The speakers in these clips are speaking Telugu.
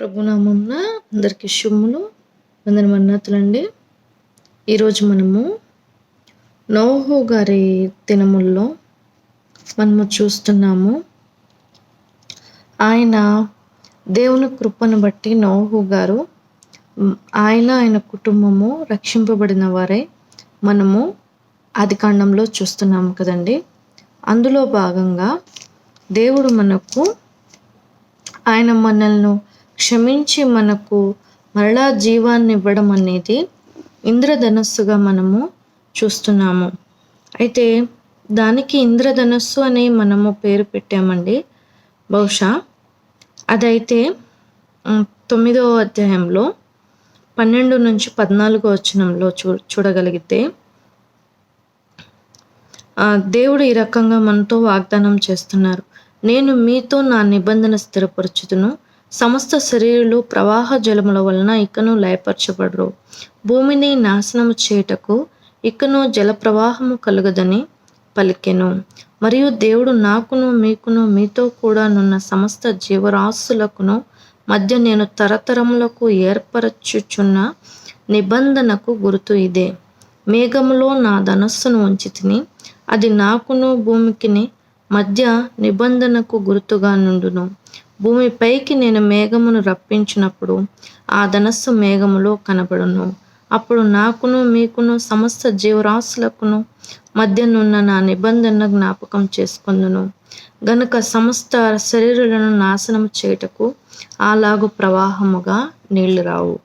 ప్రభునామంన అందరికీ శుభములు వందన మన్నతులండి ఈరోజు మనము నోహు గారి దినముల్లో మనము చూస్తున్నాము. ఆయన దేవుని కృపను బట్టి నోహు గారు ఆయన ఆయన కుటుంబము రక్షింపబడిన వారే మనము ఆది కాండంలో చూస్తున్నాము కదండి. అందులో భాగంగా దేవుడు మనకు ఆయన మనల్ని క్షమించి మనకు మరలా జీవాన్ని ఇవ్వడం అనేది ఇంద్రధనస్సుగా మనము చూస్తున్నాము. అయితే దానికి ఇంద్రధనస్సు అని మనము పేరు పెట్టామండి. బహుశా అదైతే ఉమ్, తొమ్మిదవ అధ్యాయంలో పన్నెండు నుంచి పద్నాలుగో వచనంలో చూ చూడగలిగితే దేవుడు ఈ రకంగా మనతో వాగ్దానం చేస్తున్నారు. నేను మీతో నా నిబంధన స్థిరపరచుతును. సమస్త శరీరులు ప్రవాహ జలముల వలన ఇకను లయపరచబడరు. భూమిని నాశనము చేయుటకు ఇకను జల ప్రవాహము కలుగదని పలికెను. మరియు దేవుడు నాకును మీకును మీతో కూడా నున్న సమస్త జీవరాశులకును మధ్య నేను తరతరములకు ఏర్పరచుచున్న నిబంధనకు గుర్తు ఇదే. మేఘములో నా ధనస్సును ఉంచి తిని అది నాకును భూమికిని మధ్య నిబంధనకు గుర్తుగా నుండును. భూమిపైకి నేను మేఘమును రప్పించినప్పుడు ఆ ధనస్సు మేఘములో కనబడును. అప్పుడు నాకును మీకును సమస్త జీవరాశులకును మధ్యనున్న నా నిబంధన జ్ఞాపకం చేసుకుందును. గనుక సమస్త శరీరులను నాశనం చేయుటకు అలాగు ప్రవాహముగా నీళ్ళు రావు.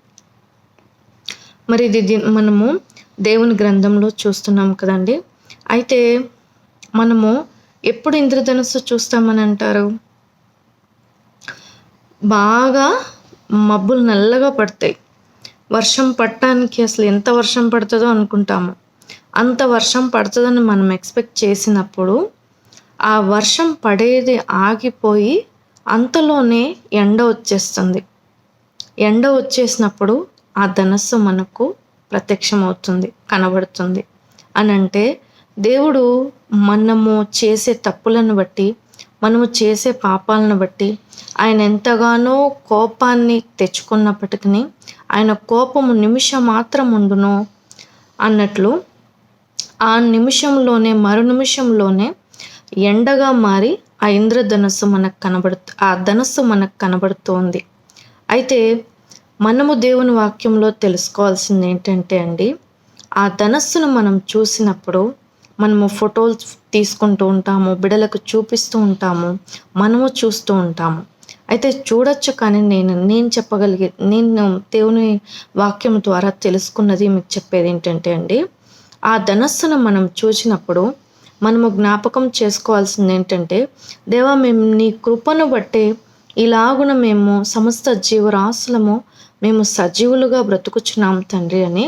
మరి ఇది మనము దేవుని గ్రంథంలో చూస్తున్నాం కదండి. అయితే మనము ఎప్పుడు ఇంద్రధనుస్సు చూస్తామని అంటారు? బాగా మబ్బులు నల్లగా పడతాయి. వర్షం పట్టడానికి అసలు ఎంత వర్షం పడుతుందో అనుకుంటాము. అంత వర్షం పడుతుందని మనం ఎక్స్పెక్ట్ చేసినప్పుడు ఆ వర్షం పడేది ఆగిపోయి అంతలోనే ఎండ వచ్చేస్తుంది. ఎండ వచ్చేసినప్పుడు ఆ ధనస్సు మనకు ప్రత్యక్షమవుతుంది కనబడుతుంది. అని అంటే దేవుడు మనము చేసే తప్పులను బట్టి మనము చేసే పాపాలను బట్టి ఆయన ఎంతగానో కోపాన్ని తెచ్చుకున్నప్పటికీ ఆయన కోపము నిమిషం మాత్రం ఉండును అన్నట్లు ఆ నిమిషంలోనే మరు నిమిషంలోనే ఎండగా మారి ఆ ఇంద్రధనస్సు మనకు కనబడుతు ఆ ధనస్సు మనకు కనబడుతోంది. అయితే మనము దేవుని వాక్యంలో తెలుసుకోవాల్సింది ఏంటంటే అండి ఆ ధనస్సును మనం చూసినప్పుడు మనము ఫోటోలు తీసుకుంటూ ఉంటాము బిడలకు చూపిస్తూ ఉంటాము మనము చూస్తూ ఉంటాము. అయితే చూడొచ్చు కానీ నేను నేను చెప్పగలిగే నేను దేవుని వాక్యం ద్వారా తెలుసుకున్నది మీకు చెప్పేది ఏంటంటే అండి ఆ ధనస్సును మనం చూసినప్పుడు మనము జ్ఞాపకం చేసుకోవాల్సింది ఏంటంటే దేవా మేము నీ కృపను బట్టి ఇలాగున మేము సమస్త జీవరాశులము మేము సజీవులుగా బ్రతుకుచున్నాం తండ్రి అని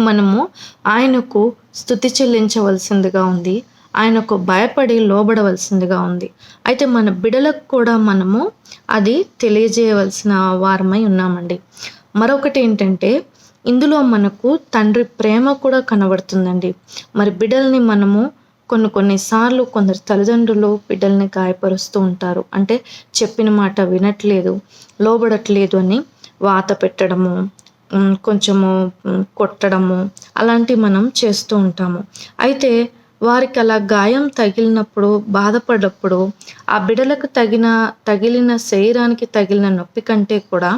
మనము ఆయనకు స్థుతి చెల్లించవలసిందిగా ఉంది. ఆయనకు భయపడి లోబడవలసిందిగా ఉంది. అయితే మన బిడలకు కూడా మనము అది తెలియజేయవలసిన వారమై ఉన్నామండి. మరొకటి ఏంటంటే ఇందులో మనకు తండ్రి ప్రేమ కూడా కనబడుతుందండి. మరి బిడ్డల్ని మనము కొన్ని కొన్నిసార్లు కొందరు తల్లిదండ్రులు బిడ్డల్ని గాయపరుస్తూ ఉంటారు. అంటే చెప్పిన మాట వినట్లేదు లోబడట్లేదు అని వాత పెట్టడము కొంచెము కొట్టడము అలాంటివి మనం చేస్తూ ఉంటాము. అయితే వారికి అలా గాయం తగిలినప్పుడు బాధపడ్డప్పుడు ఆ బిడలకు తగిన తగిలిన శరీరానికి తగిలిన నొప్పి కంటే కూడా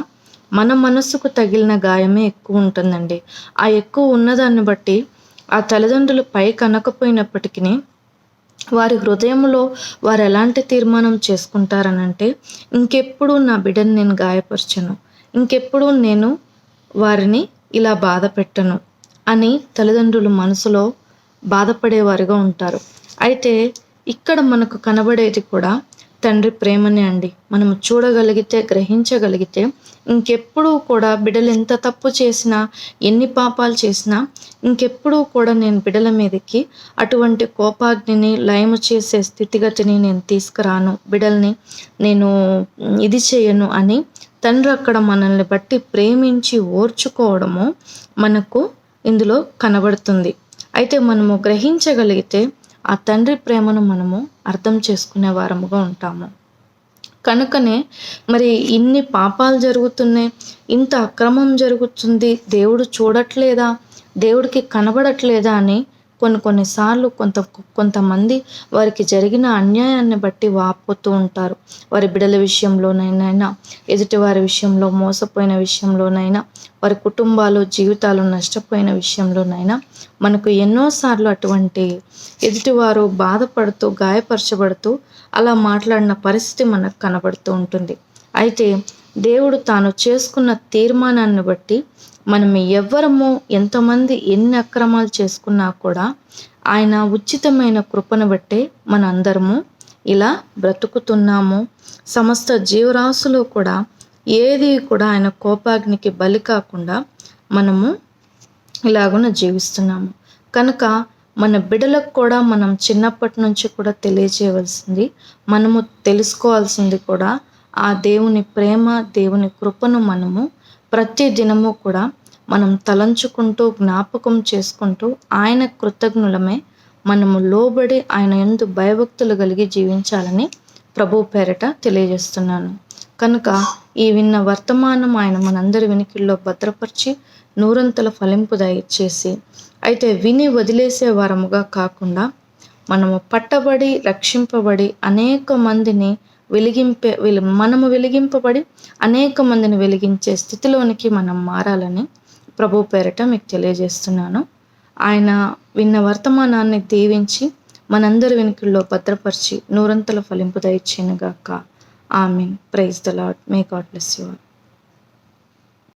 మన మనసుకు తగిలిన గాయమే ఎక్కువ ఉంటుందండి. ఆ ఎక్కువ ఉన్నదాన్ని బట్టి ఆ తల్లిదండ్రులు పై కనకపోయినప్పటికీ వారి హృదయంలో వారు ఎలాంటి తీర్మానం చేసుకుంటారనంటే ఇంకెప్పుడు నా బిడ్డను నేను గాయపరచను. ఇంకెప్పుడు నేను వారిని ఇలా బాధ పెట్టను అని తల్లిదండ్రులు మనసులో బాధపడేవారుగా ఉంటారు. అయితే ఇక్కడ మనకు కనబడేది కూడా తండ్రి ప్రేమనే అండి. మనం చూడగలిగితే గ్రహించగలిగితే ఇంకెప్పుడూ కూడా బిడ్డలు ఎంత తప్పు చేసినా ఎన్ని పాపాలు చేసినా ఇంకెప్పుడూ కూడా నేను బిడ్డల మీదకి అటువంటి కోపాగ్నిని లయము చేసే స్థితిగతిని నేను తీసుకురాను. బిడ్డల్ని నేను ఇది చేయను అని తండ్రి అక్కడ మనల్ని బట్టి ప్రేమించి ఓర్చుకోవడము మనకు ఇందులో కనబడుతుంది. అయితే మనము గ్రహించగలిగితే ఆ తండ్రి ప్రేమను మనము అర్థం చేసుకునే వారముగా ఉంటాము. కనుకనే మరి ఇన్ని పాపాలు జరుగుతున్నాయి ఇంత అక్రమం జరుగుతుంది దేవుడు చూడట్లేదా దేవుడికి కనబడట్లేదా అని కొన్ని కొన్నిసార్లు కొంత కొంతమంది వారికి జరిగిన అన్యాయాన్ని బట్టి వాపోతూ ఉంటారు. వారి బిడల విషయంలోనైనా ఎదుటి వారి విషయంలో మోసపోయిన విషయంలోనైనా వారి కుటుంబాలు జీవితాలు నష్టపోయిన విషయంలోనైనా మనకు ఎన్నోసార్లు అటువంటి ఎదుటివారు బాధపడుతూ గాయపరచబడుతూ అలా మాట్లాడిన పరిస్థితి మనకు కనబడుతూ ఉంటుంది. అయితే దేవుడు తాను చేసుకున్న తీర్మానాన్ని బట్టి మనం ఎవ్వరము ఎంతమంది ఎన్ని అక్రమాలు చేసుకున్నా కూడా ఆయన ఉచితమైన కృపను బట్టే మన అందరము ఇలా బ్రతుకుతున్నాము. సమస్త జీవరాశులు కూడా ఏది కూడా ఆయన కోపాగ్నికి బలి కాకుండా మనము ఇలాగున జీవిస్తున్నాము. కనుక మన బిడలకు కూడా మనం చిన్నప్పటి నుంచి కూడా తెలియజేయవలసింది మనము తెలుసుకోవాల్సింది కూడా ఆ దేవుని ప్రేమ దేవుని కృపను మనము ప్రతి దినము కూడా మనం తలంచుకుంటూ జ్ఞాపకం చేసుకుంటూ ఆయన కృతజ్ఞులమే మనము లోబడి ఆయన ఎందు భయభక్తులు కలిగి జీవించాలని ప్రభు పేరట తెలియజేస్తున్నాను. కనుక ఈ విన్న వర్తమానం ఆయన మనందరి వినికిల్లో భద్రపరిచి నూరంతల ఫలింపు దయచేసి అయితే విని వదిలేసే వారముగా కాకుండా మనము పట్టబడి రక్షింపబడి అనేక మందిని వెలిగింపే వెలి మనము వెలిగింపబడి అనేక మందిని వెలిగించే స్థితిలోనికి మనం మారాలని ప్రభు పేరట మీకు తెలియజేస్తున్నాను. ఆయన విన్న వర్తమానాన్ని దీవించి మనందరి వెనుకల్లో భద్రపరిచి నూరంతల ఫలింపు దయచేయనుగాక amen. Praise the Lord may God bless you